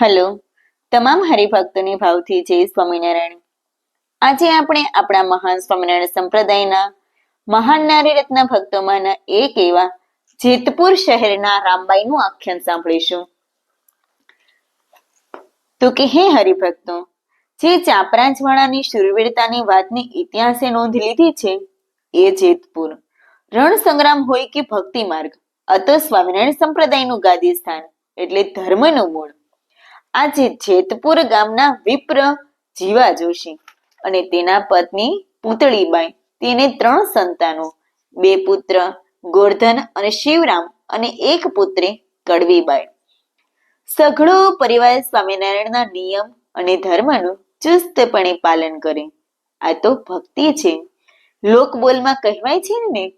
Hello, તમામ હરિભક્તોની ભાવથી જય સ્વામિનારાયણ. આજે આપણે આપણા મહાન સ્વામિનારાયણ સંપ્રદાયના મહાન નારી રત્ન ભક્તોમાંના એક એવા જેતપુર શહેરના રામબાઈનું આખ્યાન સાંભળીશું. તો કે હે હરિભક્તો, જે ચાપરાજવાળાની શૂરવીરતાની વાતની ઇતિહાસે નોંધ લીધી છે, એ જેતપુર રણ સંગ્રામ હોય કે ભક્તિ માર્ગ અતો સ્વામિનારાયણ સંપ્રદાયનું ગાદી સ્થાન, એટલે ધર્મનું મૂળ. આજે જેતપુર ગામના વિપ્ર જીવા જોશી અને તેના પત્ની પૂતળીબાઈ. તેને ત્રણ સંતાનો, બે પુત્ર, ગોરધન અને શિવરામ અને એક પુત્રી કડવીબાઈ. સઘળો પરિવાર સ્વામિનારાયણના નિયમ અને ધર્મનું ચુસ્તપણે પાલન કરે. આ તો ભક્તિ છે. લોકબોલમાં કહેવાય છે ને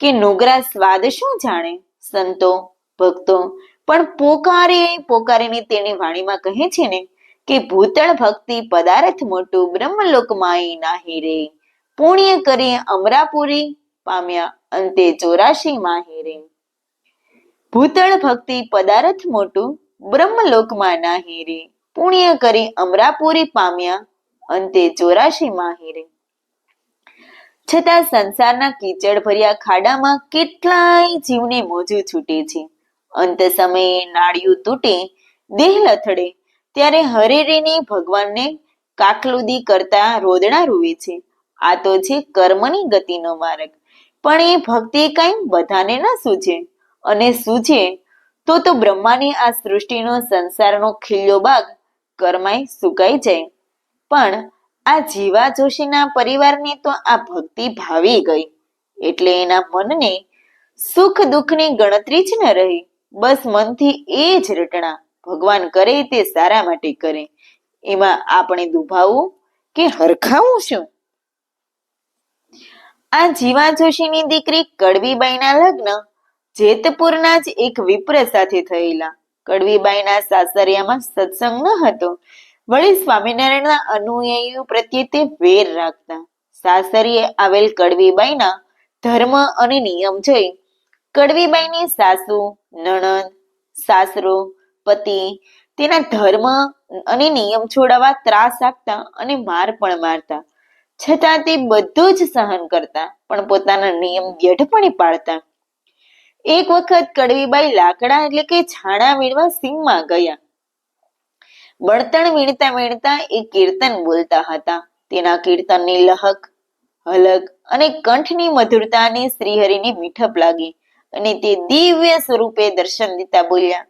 કે નોગરા સ્વાદ શું જાણે? સંતો, ભક્તો પણ પોકારે, પોકારીને તેની વાણીમાં કહે છે ને કે, ભૂતળ ભક્તિ પદાર્થ મોટું બ્રહ્મલોકમાઈ નાહી રે. પુણ્ય કરી અમરાપુરી, પામ્યા અંતે ચોરાશી માહી રે. ભૂતળ ભક્તિ પદાર્થ મોટું બ્રહ્મલોકમાં નાહી રે. પુણ્ય કરી અમરાપુરી, પામ્યા અંતે ચોરાશી માહી રે. છતાં સંસારના કીચડ ભર્યા ખાડામાં કેટલાય જીવને મોજું છૂટે છે. અંત સમયે નાળિયું તૂટે દેહ લથડે, ત્યારે હરેરીની ભગવાનને કાકલુદી કરતા રોદણા રૂવે છે. આ તો છે કર્મની ગતિનો માર્ગ. પણ એ ભક્તિ કઈ બધાને ન સૂજે અને સૂજે તો તો બ્રહ્માની આ સૃષ્ટિનો સંસારનો ખીલ્યો ભાગ કર્માય સુકાઈ જાય. પણ આ જીવા જોશીના પરિવારને તો આ ભક્તિ ભાવી ગઈ. એટલે એના મનને સુખ દુઃખની ગણતરી જ ન રહી. બસ મનથી એ જ રટણા ભગવાન કરે તે સારા માટે કરે. એમાં આપણે દુભાવું કે હરખાવું શું? આ જીવા જોશીની દીકરી કડવીબાઈના લગ્ન જેતપુરના જ એક વિપ્ર સાથે થયેલા. કડવીબાઈના સાસરિયામાં સત્સંગ ન હતો. વળી સ્વામિનારાયણના અનુયાયીઓ પ્રત્યે તે વેર રાખતા. સાસરીએ આવેલ કડવીબાઈના ધર્મ અને નિયમ જોઈ કડવીબાઈની સાસુ, નણંદ, સાસરો, પતિ તેના ધર્મ અને નિયમ છોડાવવા ત્રાસ આપતા અને માર પણ મારતા. છતાં તે બધું જ સહન કરતા, પણ પોતાના નિયમ દ્યઢપણે પાળતા. એક વખત કડવીબાઈ લાકડા એટલે કે છાણા વીણવા સીમમાં ગયા. બળતણ વીણતા વીણતા એ કીર્તન બોલતા હતા. તેના કીર્તનની લહક હલક અને કંઠની મધુરતાને શ્રીહરિની મીઠપ લાગી. અને તે દિવ્ય સ્વરૂપે દર્શન દીતા બોલ્યા,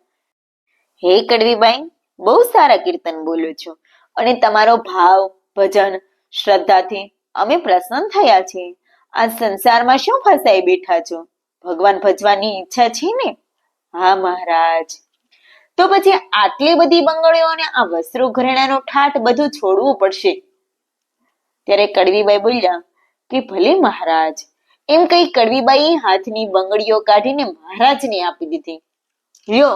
હે કડવીબાઈ, બહુ સારા કીર્તન બોલો છો અને તમારો ભાવ, ભજન, શ્રદ્ધાથી અમે પ્રસન્ન થયા છીએ. આ સંસારમાં શું ફસાઈ બેઠા છો? ભગવાન ભજવાની ઈચ્છા છે ને? હા, મહારાજ. તો પછી આટલી બધી બંગડીઓ અને આ વસ્ત્રો ઘરેણાનો ઠાઠ બધું છોડવું પડશે. ત્યારે કડવીબાઈ બોલ્યા, કે ભલે, મહારાજ એમ કઈ કડવીબાઈ હાથની બંગડીઓ કાઢીને મહારાજને આપી દીધી. લ્યો,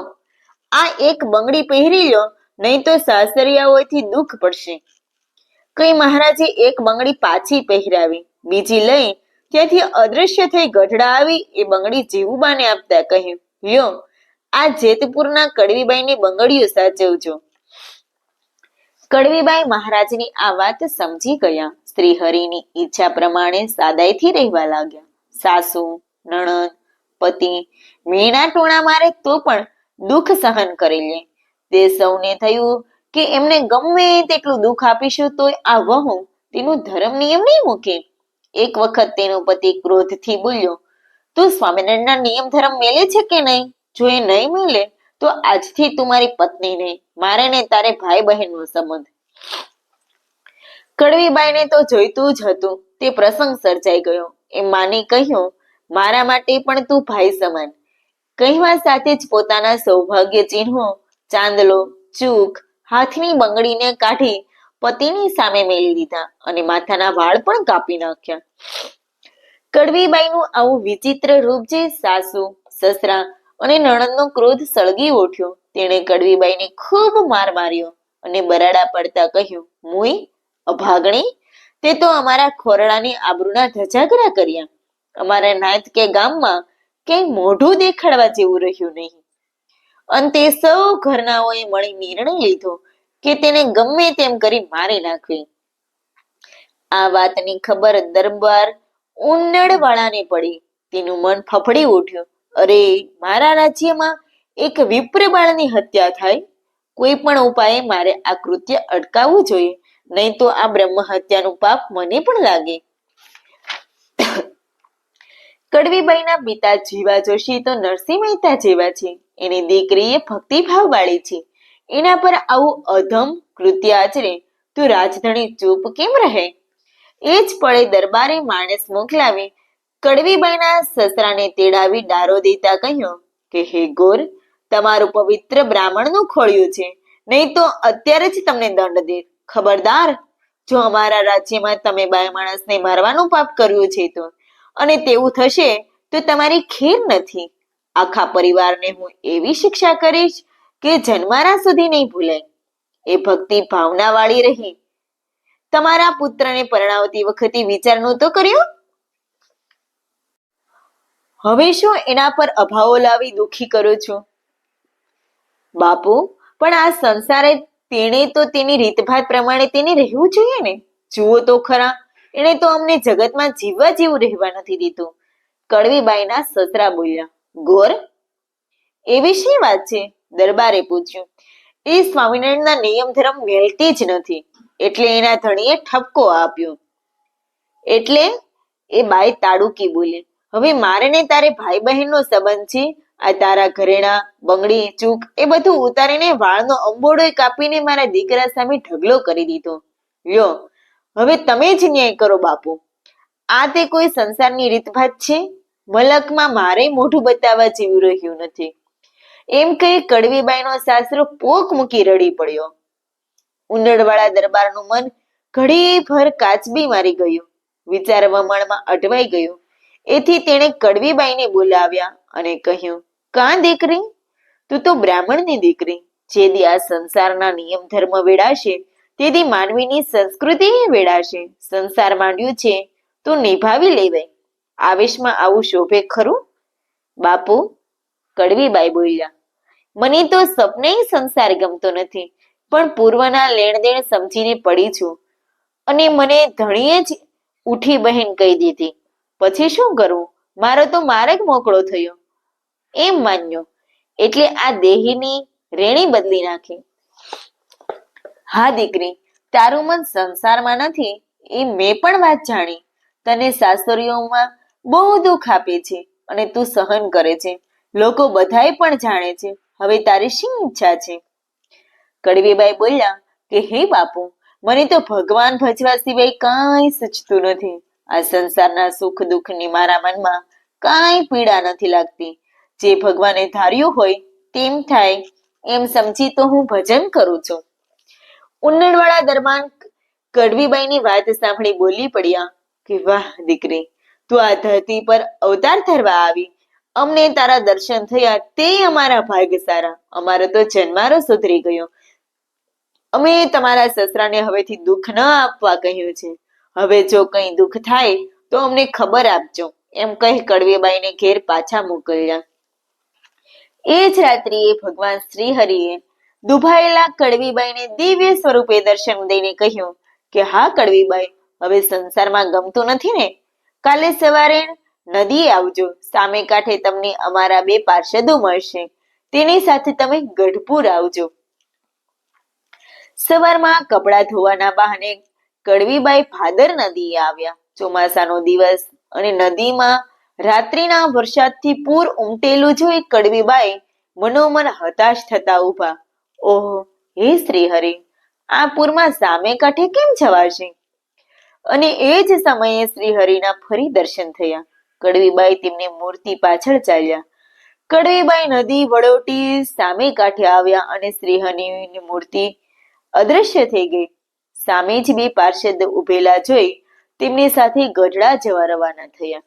આ એક બંગડી પહેરી લો, નહીં તો સાસરિયાઓથી દુઃખ પડશે. કઈ મહારાજે એક બંગડી પાછી પહેરાવી, બીજી લઈ, ત્યાંથી અદૃશ્ય થઈ ગઢડા આવી, એ બંગડી જીવુબાને આપતા કહ્યું, લ્યો, આ જેતપુરના કડવીબાઈની બંગડીઓ સાચવજો. કડવીબાઈ મહારાજની આ વાત સમજી ગયા. શ્રી હરિની ઈચ્છા પ્રમાણે સાદાઈથી રહેવા લાગ્યા. સાસુ, નણંદ, પતિ મીણા ટોણા મારે તો પણ દુઃખ સહન કરી લે. તે સૌને થયું કે એમને ગમે તેટલું દુઃખ આપીશું તોય આ વહુ તેનું ધર્મ નિયમ નહીં મૂકે. એક વખત તેનો પતિ ક્રોધથી બોલ્યો, તું સ્વામિનારાયણના નિયમ ધર્મ મેલે છે કે નહીં? જો એ નહીં મિલે તો આજથી તું મારી પત્ની નહીં મારે ને તારે ભાઈ બહેનનો સંબંધ. કડવીબાઈને તો જોઈતું જ હતું, તે પ્રસંગ સર્જાઈ ગયો. એ માની કહ્યું, મારા માટે પણ તું ભાઈ સમાન. કહેવા સાથે જ પોતાના સૌભાગ્ય ચિહ્નો, ચાંદલો, ચૂક, હાથની બંગડીને કાઢી પતિની સામે મેલી દીધા અને માથાના વાળ પણ કાપી નાખ્યા. કડવીબાઈનું આવું વિચિત્ર રૂપ જે સાસુ, સસરા અને નણંદનો ક્રોધ સળગી ઉઠ્યો. તેણે કડવીબાઈને ખૂબ માર માર્યો અને બરાડા પડતા કહ્યું, મુઈ, અભાગણી, તે તો અમારા ખોરડાની આબરૂના ધજાગરા કર્યા. અમારા નાથ કે ગામમાં ક્યાંય મોઢું દેખાડવા જેવું રહ્યું નહીં. અંતે સૌ ઘરનાઓએ મળી નિર્ણય લીધો કે તેને ગમે તેમ કરી મારી નાખવી. આ વાતની ખબર દરબાર ઉંડળવાળાને પડી. તેનું મન ફફડી ઉઠ્યું. અરે, મારા રાજ્યમાં એક વિપ્ર બાળની હત્યા થાય? કોઈ પણ ઉપાયે મારે આ કૃત્ય અટકાવવું જોઈએ, નહીં તો આ બ્રહ્મ હત્યાનું પાપ મને પણ લાગે. કડવીબાઈના પિતા જીવા જોશી તો નરસિંહ મહેતા જેવા છે. એની દીકરીએ ભક્તિભાવ વાળી છે. એના પર આવું અધમ કૃત્ય આચરે, તો રાજધણી ચૂપ કેમ રહે? એ જ પળે દરબારે માણસ મોકલાવી કડવીબાઈના સસરાને તેડાવી ડારો દેતા કહ્યું કે, હે ગોર, તમારું પવિત્ર બ્રાહ્મણનું ખોળ્યું છે. નહીં તો અત્યારે જ તમને દંડ દે. ખબરદાર, જો અમારા રાજ્યમાં તમે બે માણસને મારવાનું પાપ કર્યું છે તો. અને તેવું થશે તો તમારી ખેર નથી. આખા પરિવારને હું એવી શિક્ષા કરીશ કે જન્મારા સુધી નહીં ભૂલાય. એ ભક્તિ ભાવના વાળી રહી. તમારા પુત્રને પરણાવતી વખતે વિચારનું તો કર્યું? હવે શું એના પર અભાવો લાવી દુખી કરો છો? બાપુ, પણ આ સંસારે તેણે તો તેની રીતભાત પ્રમાણે તેને રહેવું જોઈએ ને? જુઓ તો ખરા, એણે તો અમને જગતમાં જીવવા જેવું રહેવા નથી દીધું. કડવીબાઈના સસરા બોલ્યા, ગોર, એવી શી વાત છે? દરબારે પૂછ્યું, એ સ્વામિનારાયણના નિયમ ધર્મ મેળતી જ નથી, એટલે એના ધણીએ ઠપકો આપ્યો. એટલે એ બાઈ તાડુકી બોલી હવે મારે ને તારે ભાઈ બહેનનો સંબંધ છે? આ તારા ઘરેણા, બંગડી, ચૂક એ બધું ઉતારીને વાળનો અંબોડો કાપીને મારા દીકરા સામે ઢગલો કરી દીધો. લ્યો, હવે તમે જ ન્યાય કરો બાપુ. આ તે કોઈ સંસારની રીતભાત છે? મલકમાં મારે મોઢું બતાવવા જેવું રહ્યું નથી. એમ કહી કડવીબાઈનો સાસરો પોક મૂકી રડી પડ્યો. ઉંડળવાળા દરબારનું મન ઘડી ભર કાચબી મારી ગયું. વિચાર વમણમાં અટવાઈ ગયું. એથી તેણે કડવીબાઈને બોલાવ્યા અને કહ્યું, કાં દીકરી? તું તો બ્રાહ્મણની દીકરી. જે દી આ સંસારના નિયમ ધર્મ વેડાશે તેથી માનવીની સંસ્કૃતિ વેડાશે. સંસાર માંડ્યું છે, તો નિભાવી લેવાય. આવેશમાં આવું શોભે ખરું? બાપુ, કડવીબાઈ બોલ્યા, મને તો સપને સંસાર ગમતો નથી, પણ પૂર્વના લેણદેણ સમજીને પડી છું. અને મને ધણીએ જ ઉઠી બહેન કહી દીધી. પછી શું કરવું મારો તો માર્ગ મોકળો થયો. એમ માન્યો. એટલે આ દેહીની રેણી બદલી નાખી. હા, દીકરી, તારું મન સંસારમાં નથી, એ મેં પણ વાત જાણી. તને સાસરીઓમાં બહુ દુઃખ આપે છે અને તું સહન કરે છે. લોકો બધાએ પણ જાણે છે. હવે તારી શી ઈચ્છા છે? કડવીબાઈ બોલ્યા કે, હે બાપુ, મને તો ભગવાન ભજવા સિવાય કાંઈ સૂચતું નથી. આ સંસારના સુખ દુઃખની મારા મનમાં કાંઈ પીડા નથી લાગતી. જે ભગવાને ધાર્યું હોય તેમ થાય, એમ સમજી તો હું ભજન કરું છું. ઉન્નડવાળા દરમિયાન કડવીબાઈની વાત સાંભળી બોલી પડ્યા કે, વાહ દીકરી, તું આ ધરતી પર અવતાર ધરવા આવી. અમને તારા દર્શન થયા તે અમારા ભાગ્ય સારા. અમારો તો જન્મારો સુધરી ગયો. અમે તમારા સસરાને હવેથી દુઃખ ન આપવા કહ્યું છે. હવે જો કંઈ દુઃખ થાય, તો અમને ખબર આપજો. એમ કહી કડવીબાઈને ઘેર પાછા મોકલ્યા. એ જ રાત્રિએ ભગવાન શ્રી હરિએ દુભાયેલા કડવીબાઈને દિવ્ય સ્વરૂપે દર્શન દઈને કહ્યું કે, હા, કડવીબાઈ, હવે સંસારમાં ગમતું નથી ને? કાલે સવારે નદીએ આવજો. સામે કાંઠે તમને અમારા બે પાર્ષદો મળશે. તેની સાથે તમે ગઢપુર આવજો. સવારમાં કપડાં ધોવાના બહાને કડવીબાઈ ભાદર નદીએ આવ્યા. ચોમાસાનો દિવસ અને નદીમાં રાત્રિના વરસાદથી પૂર ઉમટેલું જોઈ કડવીબાઈ મનોમન હતાશ થતા ઊભા. ઓહો, હે શ્રી હરિ આ પૂરમાં સામે કાંઠે કેમ જવાશે અને એ જ સમયે શ્રી હરિના ફરી દર્શન થયા. કડવીબાઈ તેમની મૂર્તિ પાછળ ચાલ્યા. કડવીબાઈ નદી વડોટી સામે કાંઠે આવ્યા અને શ્રી હરિની મૂર્તિ અદ્રશ્ય થઈ ગઈ. સામે જ બે પાર્ષદ ઉભેલા જોઈ તેમની સાથે ગઢડા જવા રવાના થયા.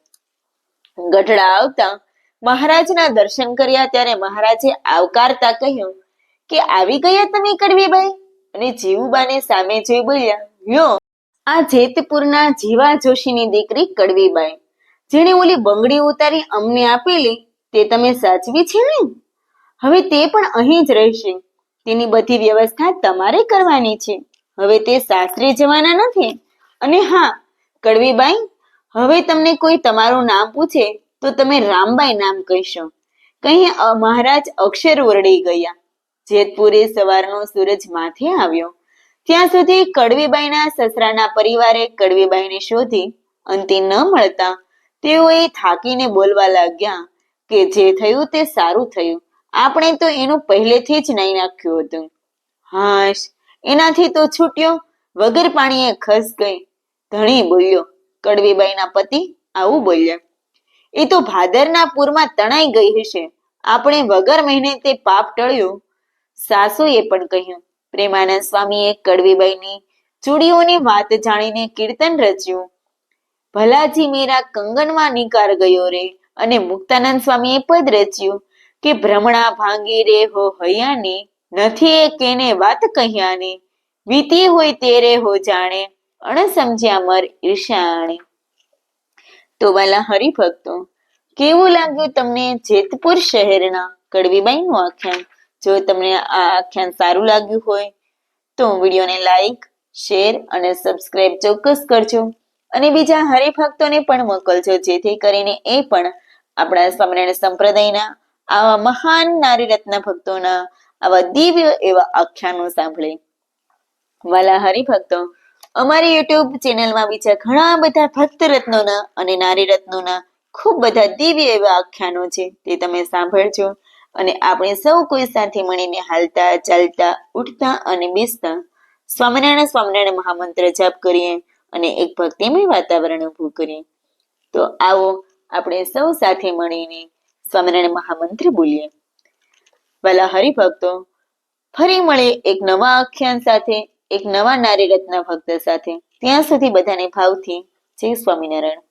ગઢડા આવતા મહારાજના દર્શન કર્યા ત્યારે મહારાજે આવકારતા કહ્યું કે આવી ગયા તમે કડવીબાઈ? અને જીવુબાને સામે જોઈ બોલ્યા લ્યો આ જેતપુરના જીવા જોશીની દીકરી કડવીબાઈ. જેણે ઓલી બંગડી ઉતારી અમને આપેલી તે તમે સાચવી છે ને? હવે તે પણ અહીં જ રહેશે. તેની બધી વ્યવસ્થા તમારે કરવાની છે. હવે તે સાસરે જવાના નથી? અને હા, કડવીબાઈ, હવે તમને કોઈ તમારું નામ પૂછે તો તમે રામબાઈ નામ કહેશો. કહી મહારાજ અક્ષર ઓરડી ગયા. જેતપુરે સવારનો સૂરજ માથે આવ્યો. ત્યાં સુધી કડવીબાઈના સસરાના પરિવારે કડવીબાઈને શોધી અંતે ન મળતા તેઓએ થાકીને બોલવા લાગ્યા કે જે થયું તે સારું થયું. આપણે તો એનું પહેલેથી જ નહીં નાખ્યું હતું. હાશ એનાથી તો છૂટ્યો. વગર પાણીએ ખસ ગઈ. ધણી બોલ્યો, કડવીબાઈના પતિ આવું બોલ્યા. એ તો ભાદરના પૂરમાં તણાઈ ગઈ હશે. આપણે વગર મહેનતે પાપ ટળ્યું. સાસુએ પણ કહ્યું, પ્રેમાનંદ સ્વામીએ કડવીબાઈની ચૂડીઓની વાત જાણીને કીર્તન રચ્યું. ભલાજી મેરા કંગનમાં નિકાર ગયો રે અને મુક્તાનંદ સ્વામીએ પદ રચ્યું કે ભ્રમણા ભાંગી રે હો હૈયાની. નથી એ કેને વાત કહ્યાની? વીતી હોય તેરે હો જાણે અણ સમજ્યા મર ઈર્ષાણે તો વાલા હરિભક્તો, કેવું લાગ્યું તમને જેતપુર શહેરના કડવીબાઈનું આખ્યાન? જો તમને આ આખ્યાન સારું લાગ્યું હોય, તો વિડીયોને લાઈક, શેર અને સબસ્ક્રાઇબ ચોક્કસ કરજો. અને બીજા હરિભક્તોને પણ મોકલજો, જેથી કરીને એ પણ આપણા સ્વામિનારાયણ સંપ્રદાયના આવા મહાન નારી રત્ન ભક્તોના આવા દિવ્ય એવા આખ્યાનો સાંભળે. વાલા હરિભક્તો, અમારી યુટ્યુબ ચેનલમાં બીજા ઘણા બધા ભક્ત રત્નોના અને નારી રત્નોના ખૂબ બધા દિવ્ય એવા આખ્યાનો છે, તે તમે સાંભળજો. અને આપણે સૌ કોઈ સાથે મળીને હાલતા, ચાલતા, ઉઠતા અને બેસતા સ્વામિનારાયણ સ્વામિનારાયણ મહામંત્ર જાપ કરીએ અને એક ભક્તિમય વાતાવરણ ઊભું કરીએ. તો આવો આપણે સૌ સાથે મળીને સ્વામિનારાયણ મહામંત્ર બોલીએ. વાલા હરિભક્તો, ફરી મળે એક નવા આખ્યાન સાથે, એક નવા નારી રત્ન ભક્ત સાથે. ત્યાં સુધી બધાને ભાવથી જય સ્વામિનારાયણ.